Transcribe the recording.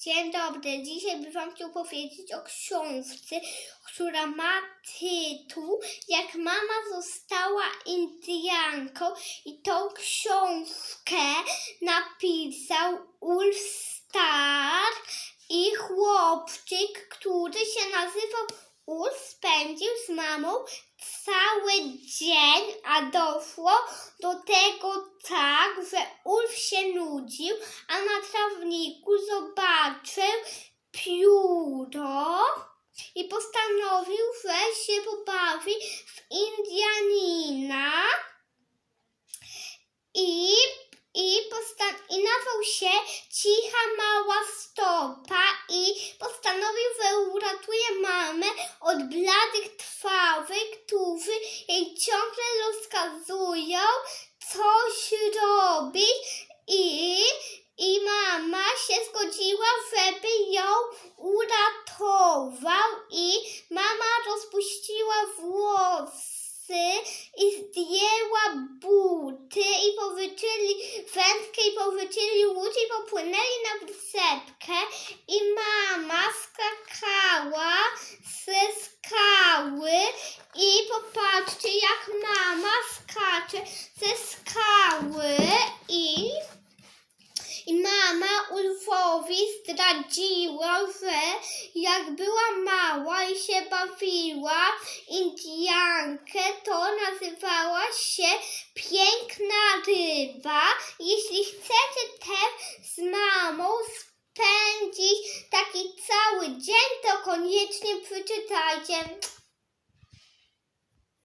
Dzień dobry, dzisiaj bym Wam chciał powiedzieć o książce, która ma tytuł Jak mama została Indianką. I tą książkę napisał Ulf Star i chłopczyk, który się nazywał Ulf, spędził z mamą cały dzień, a doszło do tego tak, że Ulf się nudził, a na trawniku zobaczył pióro i postanowił, że się pobawi w Indianina. I, i, postan- i nazwał się Cicha Mała Stopa i postanowił, że uratuje mamę od bladych twarzy, którzy jej ciągle rozkazują coś robić i, i mama się zgodziła, żeby ją uratował i mama rozpuściła włosy i zdjęła buty i powyczyli wędkę i powyczyli łódź i popłynęli na wysepkę i mama skakała ze skały i popatrzcie jak mama skacze ze skały i i mama Ulfowi zdradziła, że jak była mała i się bawiła Indiankę, to nazywała się Piękna Ryba. Jeśli chcecie też z mamą spędzić taki cały dzień, to koniecznie przeczytajcie.